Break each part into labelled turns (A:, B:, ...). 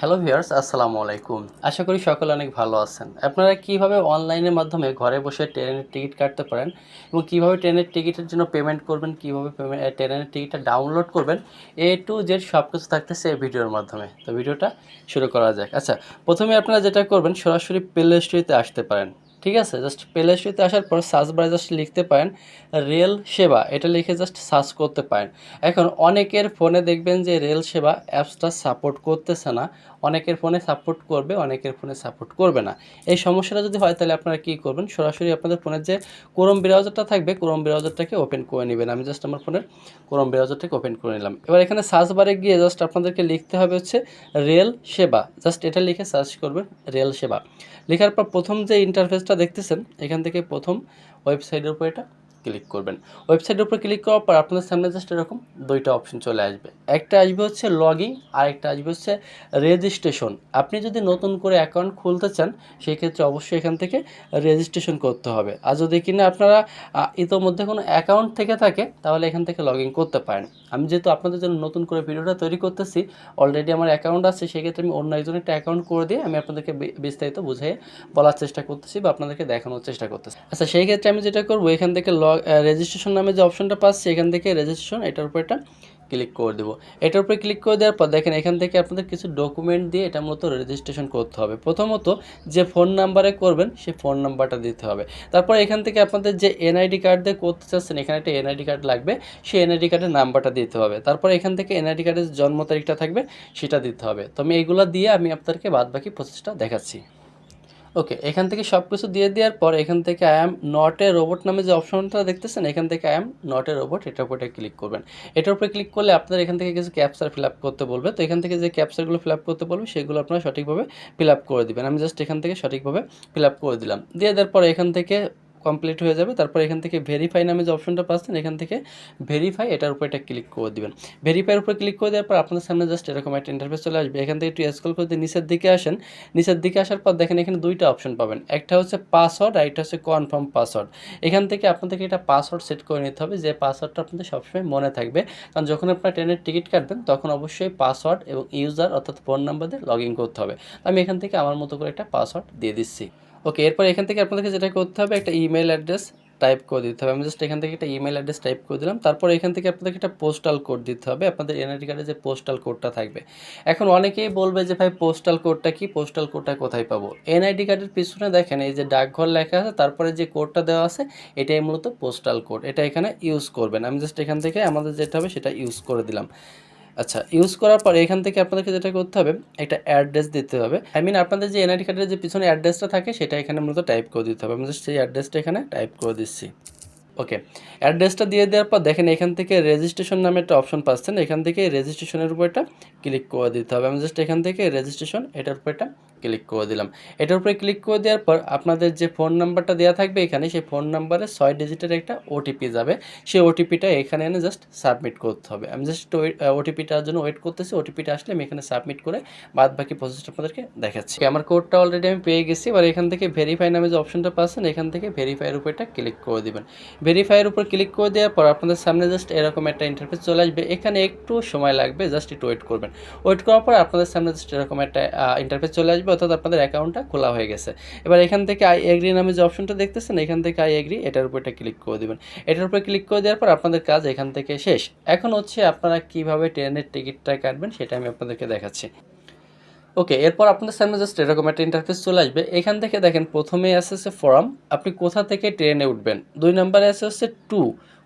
A: Hello viewers আসসালামু আলাইকুম। আশা করি সকলে অনেক ভালো আছেন। আপনারা কীভাবে অনলাইনের মাধ্যমে ঘরে বসে ট্রেনের টিকিট কাটতে পারেন এবং কীভাবে ট্রেনের টিকিটের জন্য পেমেন্ট করবেন, কীভাবে পেমেন্ট ট্রেনের টিকিটটা ডাউনলোড করবেন, এ টু জেড সব কিছু থাকতেছে এই ভিডিওর মাধ্যমে। তো ভিডিওটা শুরু করা যাক। আচ্ছা প্রথমে আপনারা যেটা করবেন, সরাসরি প্লে স্টোরিতে আসতে পারেন। ঠিক আছে? জাস্ট প্লে স্টোরিতে আসার পর সার্চ বারে জাস্ট লিখতে পারেন রেল সেবা এটা লিখে জাস্ট সার্চ করতে পারেন। এখন অনেকের ফোনে দেখবেন যে রেল সেবা অ্যাপসটা সাপোর্ট করতেছে না। অনেকের ফোনে সাপোর্ট করবে, অনেকের ফোনে সাপোর্ট করবে না। এই সমস্যাটা যদি হয় তাহলে আপনারা কী করবেন? সরাসরি আপনাদের ফোনের যে ক্রোম ব্রাউজারটা থাকবে ক্রোম ব্রাউজারটাকে ওপেন করে নেবেন। আমি জাস্ট আমার ফোনের ক্রোম ব্রাউজারটাকে ওপেন করে নিলাম। এবার এখানে সার্চ বারে গিয়ে জাস্ট আপনাদেরকে লিখতে হবে হচ্ছে রেল সেবা জাস্ট এটা লিখে সার্চ করবেন রেল সেবা লেখার পর প্রথম যে ইন্টারফেসটা দেখতেছেন এখান থেকে প্রথম ওয়েবসাইটের উপর এটা। ক্লিক করবেন। ওয়েবসাইটের উপর ক্লিক করার পর আপনাদের সামনে জাস্ট এরকম দুইটা অপশন চলে আসবে। একটা আসবে হচ্ছে লগিং আর একটা আসবে হচ্ছে রেজিস্ট্রেশন আপনি যদি নতুন করে অ্যাকাউন্ট খুলতে চান সেই ক্ষেত্রে অবশ্যই এখান থেকে রেজিস্ট্রেশন করতে হবে। আর যদি কিনা আপনারা ইতোমধ্যে কোনো অ্যাকাউন্ট থেকে থাকে, তাহলে এখান থেকে লগ ইন করতে পারেন। আমি যেহেতু আপনাদের জন্য নতুন করে ভিডিওটা তৈরি করতেছি অলরেডি আমার অ্যাকাউন্ট আছে, সেক্ষেত্রে আমি অন্য একজনের একটা অ্যাকাউন্ট করে দিয়ে আমি আপনাদেরকে বিস্তারিত বুঝিয়ে বলার চেষ্টা করতেছি বা আপনাদেরকে দেখানোর চেষ্টা করতেছি। আচ্ছা সেই ক্ষেত্রে আমি যেটা করব, এখান থেকে লগ রেজিস্ট্রেশন নামে যে অপশনটা পাচ্ছি, এখান থেকে রেজিস্ট্রেশন এটার উপর এটা ক্লিক করে দেবো। এটার উপরে ক্লিক করে দেওয়ার পর দেখেন, এখান থেকে আপনাদের কিছু ডকুমেন্ট দিয়ে এটা মতো রেজিস্ট্রেশন করতে হবে। প্রথমত, যে ফোন নাম্বারে করবেন, সেই ফোন নাম্বারটা দিতে হবে। তারপর এখান থেকে আপনাদের যে এনআইডি কার্ড দিয়ে করতে চাচ্ছেন, এখানে একটা এনআইডি কার্ড লাগবে, সেই এনআইডি কার্ডের নাম্বারটা দিতে হবে। তারপর এখান থেকে এনআইডি কার্ডের জন্ম তারিখটা থাকবে, সেটা দিতে হবে। তো আমি এইগুলো দিয়ে আমি আপনাদেরকে বাদ বাকি প্রসেসটা দেখাচ্ছি। ওকে এখান থেকে সব কিছু দিয়ে দেওয়ার পর এখান থেকে I am not a robot নামে যে অপশনটা দেখতেছেন, এখান থেকে I am not a robot এটার উপরে ক্লিক করবেন। এটার উপরে ক্লিক করলে আপনার এখান থেকে কিছু ক্যাপচার ফিল আপ করতে বলবে। তো এখান থেকে যে ক্যাপচারগুলো ফিল আপ করতে বলবে, সেগুলো আপনারা সঠিকভাবে ফিল আপ করে দেবেন। আমি জাস্ট এখান থেকে সঠিকভাবে ফিল আপ করে দিলাম। দিয়ে দেওয়ার পর এখান থেকে কমপ্লিট হয়ে যাবে। তারপর এখান থেকে ভেরিফাই নামে যে অপশনটা পাচ্ছেন, এখান থেকে ভেরিফাই এটার উপর এটা ক্লিক করে দিবেন। ভেরিফাইয়ের উপর ক্লিক করে দেওয়ার পর আপনার সামনে জাস্ট এরকম একটা ইন্টারফেস চলে আসবে। এখান থেকে একটু স্ক্রল করে দিয়ে নিচের দিকে আসেন। নিচের দিকে আসার পর দেখেন এখানে দুইটা অপশন পাবেন। একটা হচ্ছে পাসওয়ার্ড আর একটা হচ্ছে কনফার্ম পাসওয়ার্ড এখান থেকে আপনাদেরকে এটা পাসওয়ার্ড সেট করে নিতে হবে, যে পাসওয়ার্ডটা আপনাদের সবসময় মনে থাকবে। কারণ যখন আপনার ট্রেনের টিকিট কাটবেন, তখন অবশ্যই পাসওয়ার্ড এবং ইউজার অর্থাৎ ফোন নাম্বার দিয়ে লগ ইন করতে হবে। আমি এখান থেকে আমার মতো করে একটা পাসওয়ার্ড দিয়ে দিচ্ছি। ওকে এরপর এখান থেকে আপনাদেরকে যেটা করতে হবে, একটা ইমেল অ্যাড্রেস টাইপ করে দিতে হবে। আমি জাস্ট এখান থেকে একটা ইমেল অ্যাড্রেস টাইপ করে দিলাম। তারপর এখান থেকে আপনাদেরকে একটা পোস্টাল কোড দিতে হবে। আপনাদের এনআইডি কার্ডে যে পোস্টাল কোডটা থাকবে। এখন অনেকেই বলবে যে, ভাই পোস্টাল কোডটা কি? পোস্টাল কোডটা কোথায় পাবো? এনআইডি কার্ডের পিছনে দেখেন, এই যে ডাকঘর লেখা আছে, তারপরে যে কোডটা দেওয়া আছে, এটাই মূলত পোস্টাল কোড এটা এখানে ইউজ করবেন। আমি জাস্ট এখান থেকে আমাদের যেটা হবে, সেটা ইউজ করে দিলাম। আচ্ছা ইউজ করার পরে এখান থেকে আপনাদেরকে যেটা করতে হবে, একটা অ্যাড্রেস দিতে হবে। আই মিন আপনাদের যে এনআইডি কার্ডের যে পিছনে অ্যাড্রেসটা থাকে, সেটা এখানে মূলত টাইপ করে দিতে হবে। আমি সেই অ্যাড্রেসটা এখানে টাইপ করে দিচ্ছি। ওকে অ্যাড্রেসটা দিয়ে দেওয়ার পর দেখেন এখান থেকে রেজিস্ট্রেশন নামে একটা অপশন পাচ্ছেন। এখান থেকে রেজিস্ট্রেশনের উপর এটা ক্লিক করে দিতে হবে। আমি জাস্ট এখান থেকে রেজিস্ট্রেশন এটার উপর একটা ক্লিক করে দিলাম। এটার উপরে ক্লিক করে দেওয়ার পর আপনাদের যে ফোন নাম্বারটা দেওয়া থাকবে এখানে সেই ফোন নাম্বারে ছয় ডিজিটের একটা ওটিপি যাবে। সেই ওটিপিটা এখানে এনে জাস্ট সাবমিট করতে হবে। আমি জাস্ট ওটিপিটার জন্য ওয়েট করতেছি। ওটিপিটা আসলে আমি এখানে সাবমিট করে বাদ বাকি প্রসেসটা আপনাদেরকে দেখাচ্ছি। আমার কোডটা অলরেডি আমি পেয়ে গেছি। এবার এখান থেকে ভেরিফাই নামে যে অপশনটা পাচ্ছেন, এখান থেকে ভেরিফাইয়ের উপর একটা ক্লিক করে দেবেন। ভেরিফাইয়ের উপর ক্লিক করে দেওয়ার পর আপনাদের সামনে জাস্ট এরকম একটা ইন্টারফেস চলে আসবে। এখানে একটু সময় লাগবে জাস্ট একটু ওয়েট করবেন। ওয়েট করার পর আপনাদের সামনে জাস্ট এরকম একটা ইন্টারফেস চলে আসবে। অর্থাৎ আপনাদের অ্যাকাউন্টটা খোলা হয়ে গেছে। এবার এখান থেকে আই এগ্রি নামে যে অপশনটা দেখতেছেন, এখান থেকে আই এগ্রি এটার উপর একটা ক্লিক করে দিবেন। এটার উপর ক্লিক করে দেওয়ার পর আপনাদের কাজ এখান থেকে শেষ। এখন হচ্ছে আপনারা কীভাবে ট্রেনের টিকিটটা কাটবেন সেটা আমি আপনাদেরকে দেখাচ্ছি। ওকে এরপর আপনাদের সামনে জাস্ট এরকম একটা ইন্টারফেস চলে আসবে। এখান থেকে দেখেন প্রথমে আসে হচ্ছে ফর্ম আপনি কোথা থেকে ট্রেনে উঠবেন? দুই নম্বরে আসে হচ্ছে টু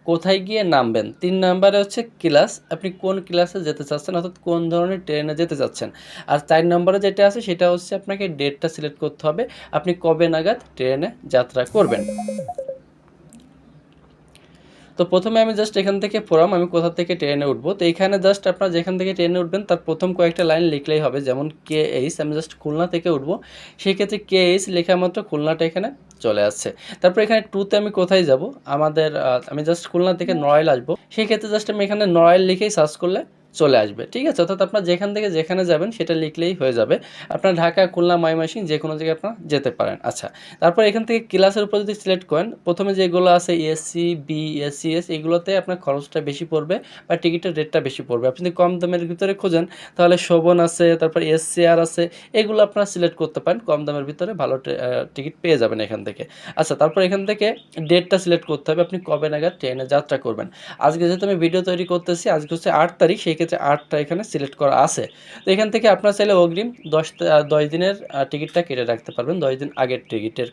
A: কোথায় গিয়ে নামবেন? তিন নম্বরে হচ্ছে ক্লাস। আপনি কোন ক্লাসে যেতে চাচ্ছেন? অর্থাৎ কোন ধরনের ট্রেনে যেতে চাচ্ছেন? আর চার নম্বরে যেটা আছে, সেটা হচ্ছে আপনাকে ডেটটা সিলেক্ট করতে হবে। আপনি কবে নাগাদ ট্রেনে যাত্রা করবেন? তো প্রথমে আমি জাস্ট এখান থেকে পড়াম আমি কোথা থেকে ট্রেনে উঠবো? তো এখানে জাস্ট আপনার যেখান থেকে ট্রেনে উঠবেন তার প্রথম কয়েকটা লাইন লিখলেই হবে যেমন কে এইস আমি জাস্ট খুলনা থেকে উঠবো। সেক্ষেত্রে কে এইস লেখা মাত্র খুলনাটা এখানে চলে আসছে। তারপর এখানে টুতে আমি কোথায় যাব? আমাদের আমি জাস্ট খুলনা থেকে নড়াইল আসব। সেক্ষেত্রে জাস্ট আমি এখানে নড়াইল লিখেই সার্চ করলে চলে আসবে। ঠিক আছে? অর্থাৎ আপনার যেখান থেকে যেখানে যাবেন সেটা লিখলেই হয়ে যাবে। আপনার ঢাকা, খুলনা ময়মনসিং যে কোনো জায়গায় আপনার যেতে পারেন। আচ্ছা তারপর এখান থেকে ক্লাসের উপর যদি সিলেক্ট করেন, প্রথমে যেগুলো আছে এসসি বি এসসি এস এগুলোতে আপনার খরচটা বেশি পড়বে বা টিকিটের রেটটা বেশি পড়বে। আপনি যদি কম দামের ভিতরে খোঁজেন, তাহলে শোভন আছে, তারপর এসসি আর আছে, এগুলো আপনারা সিলেক্ট করতে পারেন। কম দামের ভিতরে ভালো টিকিট পেয়ে যাবেন এখান থেকে। আচ্ছা তারপর এখান থেকে ডেটটা সিলেক্ট করতে হবে। আপনি কবে নাগাদ ট্রেনে যাত্রা করবেন? আজকে যেহেতু আমি ভিডিও তৈরি করতেছি, আজকে হচ্ছে আট তারিখ, সেই ক্ষেত্রে আটটা এখানে সিলেক্ট করা আছে। তো এখান থেকে আপনার চাইলে অগ্রিম দশ দশ দিনের টিকিটটা কেটে রাখতে পারবেন, দশ দিন আগের টিকিটের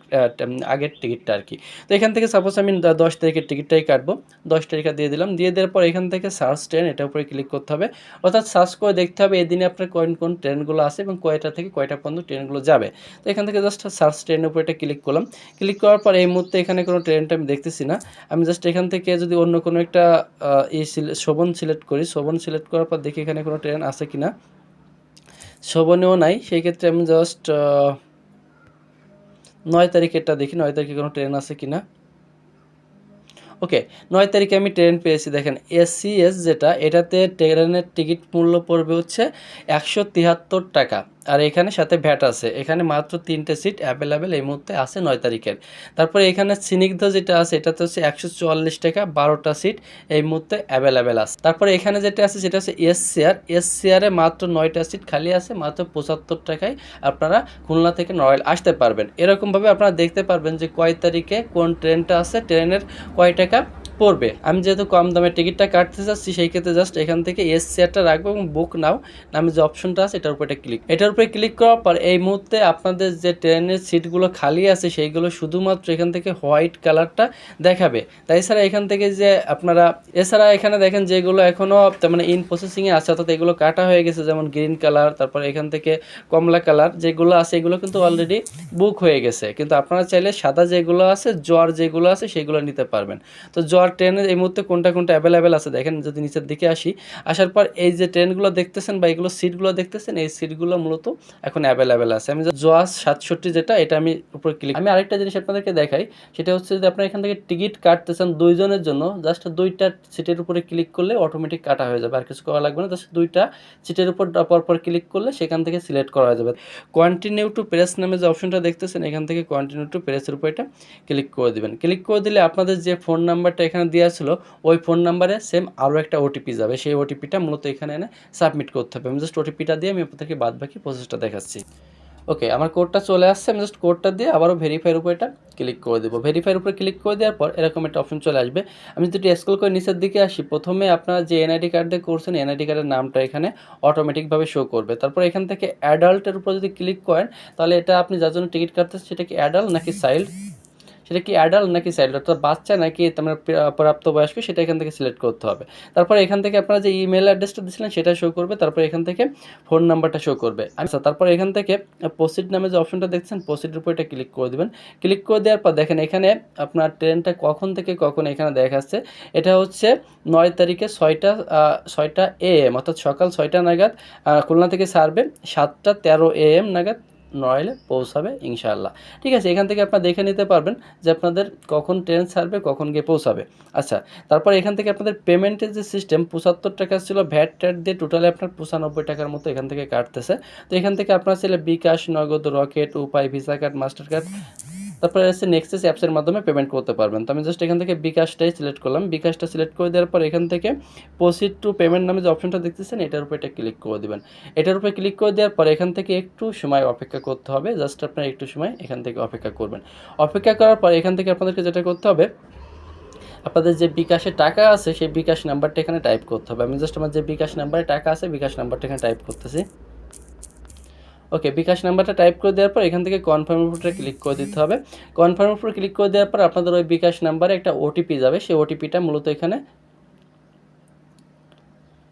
A: আগের টিকিটটা আর কি তো এখান থেকে সাপোজ আমি দশ তারিখের টিকিটটাই কাটবো, দশ তারিখে দিয়ে দিলাম, দিয়ে দেওয়ার পর এখান থেকে সার্চ ট্রেন এটার উপরে ক্লিক করতে হবে। অর্থাৎ সার্চ করে দেখতে হবে এই দিনে আপনার কোন কোন ট্রেনগুলো আছে এবং কয়টা থেকে কয়টা পর্যন্ত ট্রেনগুলো যাবে। তো এখান থেকে জাস্ট সার্চ ট্রেনের উপরে এটা ক্লিক করলাম। ক্লিক করার পর এই মুহূর্তে এখানে কোনো ট্রেনটা আমি দেখতেছি না। আমি জাস্ট এখান থেকে যদি অন্য কোনো একটা এই শোভন সিলেক্ট করি, শোভন সিলেক্ট করার পর দেখি এখানে কোনো ট্রেন আছে কি না শোভনীয় নাই, সেই ক্ষেত্রে আমি জাস্ট নয় তারিখেরটা দেখি, নয় তারিখে কোনো ট্রেন আছে কি না ওকে নয় তারিখে আমি ট্রেন পেয়েছি, দেখেন এসসিএস যেটা, এটাতে ট্রেনের টিকিট মূল্য পড়বে হচ্ছে একশো তিয়াত্তর টাকা। আর এখানে সাথে ভ্যাট আছে। এখানে মাত্র তিনটে সিট অ্যাভেলেবেল এই মুহূর্তে আছে নয় তারিখের। তারপরে এখানে স্নিগ্ধ যেটা আছে এটা তো হচ্ছে একশো চুয়াল্লিশ টাকা বারোটা সিট এই মুহূর্তে অ্যাভেলেবেল আছে। তারপরে এখানে যেটা আছে, সেটা হচ্ছে এস চেয়ার এস চেয়ারে মাত্র নয়টা সিট খালি আছে, মাত্র পঁচাত্তর টাকায় আপনারা খুলনা থেকে নড়াইল আসতে পারবেন। এরকমভাবে আপনারা দেখতে পারবেন যে কয় তারিখে কোন ট্রেনটা আছে, ট্রেনের কয় টাকা পড়বে। আমি যেহেতু কম দামের টিকিটটা কাটতে চাচ্ছি, সেই ক্ষেত্রে জাস্ট এখান থেকে এস চেয়ারটা রাখব এবং বুক নাও। নামে যে অপশনটা আছে, এটার উপরে ক্লিক এটার উপরে ক্লিক করার পর এই মুহূর্তে আপনাদের যে ট্রেনের সিটগুলো খালি আছে, সেইগুলো শুধুমাত্র এখান থেকে হোয়াইট কালারটা দেখাবে। তাই ছাড়া এখান থেকে যে আপনারা, এছাড়া এখানে দেখেন যেগুলো এখনও মানে ইন প্রসেসিংয়ে আছে, অর্থাৎ এগুলো কাটা হয়ে গেছে, যেমন গ্রিন কালার তারপর এখান থেকে কমলা কালার যেগুলো আছে, এগুলো কিন্তু অলরেডি বুক হয়ে গেছে। কিন্তু আপনারা চাইলে সাদা যেগুলো আছে জ্বর যেগুলো আছে, সেগুলো নিতে পারবেন। তো জ্বর ট্রেনের এই মুহূর্তে কোনটা কোনটা অ্যাভেলেবেল আছে? দেখেন যদি নিচের দিকে আসি, আসার পর এই যে ট্রেনগুলো দেখতেছেন বা এগুলো সিটগুলো দেখতেছেন, এই সিটগুলো মূলত এখন অ্যাভেলেবেল আছে। আমি জোয়াস সাতষট্টি যেটা, এটা আমি উপরে ক্লিক আমি আরেকটা জিনিস আপনাদেরকে দেখাই, সেটা হচ্ছে যদি আপনারা এখান থেকে টিকিট কাটতেছেন দুইজনের জন্য জাস্ট দুইটা সিটের উপরে ক্লিক করলে অটোমেটিক কাটা হয়ে যাবে। আর কিছু করা লাগবে না জাস্ট দুইটা সিটের উপর পরপর ক্লিক করলে সেখান থেকে সিলেক্ট করা যাবে। কন্টিনিউ টু প্রেস নামে যে অপশনটা দেখতেছেন, এখান থেকে কন্টিনিউ টু প্রেসের উপর এটা ক্লিক করে দিবেন। ক্লিক করে দিলে আপনাদের যে ফোন নাম্বারটা এখানে দেওয়া ছিল, ওই ফোন নাম্বারে সেম আরও একটা ওটিপি যাবে। সেই ওটিপিটা মূলত এখানে এনে সাবমিট করতে হবে। আমি জাস্ট ওটিপিটা দিয়ে আমি আপনাদেরকে বাদ বাকি প্রসেসটা দেখাচ্ছি। ওকে আমার কোডটা চলে আসছে। আমি জাস্ট কোডটা দিয়ে আবারও ভেরিফাইয়ের উপর এটা ক্লিক করে দেবো। ভেরিফাইয়ের উপরে ক্লিক করে দেওয়ার পর এরকম একটা অপশন চলে আসবে। আমি যদি স্ক্রল করে নিচের দিকে আসি, প্রথমে আপনারা যে এনআইডি কার্ড দিয়ে করছেন এনআইডি কার্ডের নামটা এখানে অটোমেটিকভাবে শো করবে। তারপর এখান থেকে অ্যাডাল্টের উপর যদি ক্লিক করেন, তাহলে এটা আপনি যার জন্য টিকিট কাটতেছেন, সেটা কি অ্যাডাল্ট নাকি চাইল্ড সেটা কি অ্যাডাল্ট নাকি চাইল্ড অর্থাৎ বাচ্চা নাকি তোমার প্রাপ্তবয়স্ক সেটা এখান থেকে সিলেক্ট করতে হবে। তারপর এখান থেকে আপনারা যে ইমেল অ্যাড্রেসটা দিয়েছিলেন, সেটা শো করবে। তারপর এখান থেকে ফোন নাম্বারটা শো করবে। আচ্ছা তারপর এখান থেকে পোস্টিড নামে যে অপশনটা দেখছেন পোস্টিডের উপর এটা ক্লিক করে দেবেন। ক্লিক করে দেওয়ার পর দেখেন, এখানে আপনার ট্রেনটা কখন থেকে কখন এখানে দেখাচ্ছে। এটা হচ্ছে নয় তারিখে ছয়টা ছয়টা এ এম অর্থাৎ সকাল ছয়টা নাগাদ খুলনা থেকে ছাড়বে সাতটা তেরো এ এম নাগাদ নড়াইলে পৌঁছাবে, ইনশাআল্লাহ। ঠিক আছে, এখান থেকে আপনারা দেখে নিতে পারবেন যে আপনাদের কখন ট্রেন ছাড়বে, কখন গিয়ে পৌঁছাবে। আচ্ছা তারপর এখান থেকে আপনাদের পেমেন্টের যে সিস্টেম, পঁচাত্তর টাকা ছিল ভ্যাট ট্যাট দিয়ে টোটালি আপনার পঁচানব্বই টাকার মতো এখান থেকে কাটতেছে। তো এখান থেকে আপনার ছেলে বিকাশ, Nagad, Rocket, Upay, visa card, master card তারপরে হচ্ছে নেক্সেস অ্যাপসের মাধ্যমে পেমেন্ট করতে পারবেন। তো আমি জাস্ট এখান থেকে বিকাশটাই সিলেক্ট করলাম। বিকাশটা সিলেক্ট করে দেওয়ার পর এখান থেকে প্রসিড টু পেমেন্ট নামে যে অপশনটা দেখতেছেন, এটার উপর এটা ক্লিক করে দিবেন। এটার উপরে ক্লিক করে দেওয়ার পর এখান থেকে একটু সময় অপেক্ষা করতে হবে। জাস্ট আপনার একটু সময় এখান থেকে অপেক্ষা করবেন। অপেক্ষা করার পর এখান থেকে আপনাদেরকে যেটা করতে হবে, আপনাদের যে বিকাশের টাকা আছে, সেই বিকাশ নাম্বারটা এখানে টাইপ করতে হবে। আমি জাস্ট আমার যে বিকাশ নাম্বারে টাকা আছে, বিকাশ নাম্বারটা এখানে টাইপ করতেছি। ওকে বিকাশ নাম্বারটা টাইপ করে দেওয়ার পর এখান থেকে কনফার্মের উপরে ক্লিক করে দিতে হবে। কনফার্মের উপরে ক্লিক করে দেওয়ার পর আপনাদের ওই বিকাশ নাম্বারে একটা ওটিপি যাবে। সেই ওটিপিটা মূলত এখানে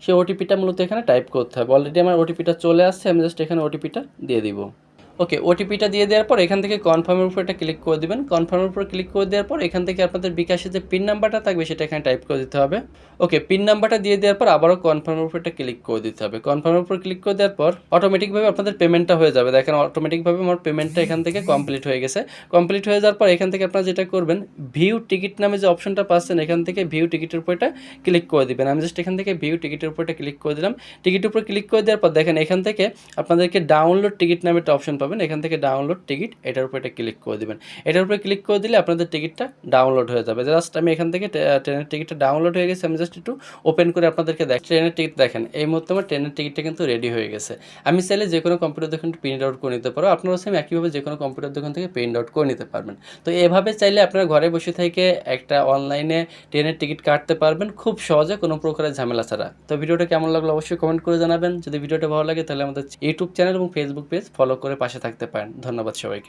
A: সেই ওটিপিটা মূলত এখানে টাইপ করতে হবে। অলরেডি আমার ওটিপিটা চলে আসছে, আমি জাস্ট এখানে ওটিপিটা দিয়ে দিব। ওকে ওটিপিটা দিয়ে দেওয়ার পর এখান থেকে কনফার্মের উপর এটা ক্লিক করে দিবেন। কনফার্মের উপর ক্লিক করে দেওয়ার পর এখান থেকে আপনাদের বিকাশের যে পিন নাম্বারটা থাকবে সেটা এখানে টাইপ করে দিতে হবে। ওকে পিন নাম্বারটা দিয়ে দেওয়ার পর আবারও কনফার্মের উপর এটা ক্লিক করে দিতে হবে। কনফার্মের উপর ক্লিক করে দেওয়ার পর অটোমেটিকভাবে আপনাদের পেমেন্টটা হয়ে যাবে। দেখেন অটোমেটিকভাবে আমার পেমেন্টটা এখান থেকে কমপ্লিট হয়ে গেছে। কমপ্লিট হয়ে যাওয়ার পর এখান থেকে আপনারা যেটা করবেন ভিউ টিকিট নামে যে অপশনটা পাচ্ছেন, এখান থেকে ভিউ টিকিটের উপর এটা ক্লিক করে দিবেন। আমি জাস্ট এখান থেকে ভিউ টিকিটের উপর এটা ক্লিক করে দিলাম। টিকিটের উপর ক্লিক করে দেওয়ার পর দেখেন এখান থেকে আপনাদেরকে ডাউনলোড টিকিট নামে একটা অপশন পাবেন। এখান থেকে ডাউনলোড টিকিট এটার উপর এটা ক্লিক করে দিবেন। এটার উপরে ক্লিক করে দিলে আপনাদের টিকিটটা ডাউনলোড হয়ে যাবে। জাস্ট আমি এখান থেকে ট্রেনের টিকিটটা ডাউনলোড হয়ে গেছে, আমি জাস্ট একটু ওপেন করে আপনাদেরকে দেখ, ট্রেনের টিকিট দেখেন। এই মুহূর্তে আমার ট্রেনের টিকিটটা কিন্তু রেডি হয়ে গেছে। আমি চাইলে যে কোনো কম্পিউটার দোকান প্রিন্ট আউট করে নিতে পারো। আপনারা সেম একইভাবে যে কোনো কম্পিউটার দোকান থেকে প্রিন্ট আউট করে নিতে পারবেন। তো এভাবে চাইলে আপনারা ঘরে বসে থেকে একটা অনলাইনে ট্রেনের টিকিট কাটতে পারবেন। খুব সহজে, কোনো প্রকারের ঝামেলা ছাড়া। তো ভিডিওটা কেমন লাগল অবশ্যই কমেন্ট করে জানাবেন। যদি ভিডিওটা ভালো লাগে, তাহলে আমাদের ইউটিউব চ্যানেল এবং ফেসবুক পেজ ফলো করে পাশে থাকতে পারেন। ধন্যবাদ সবাইকে।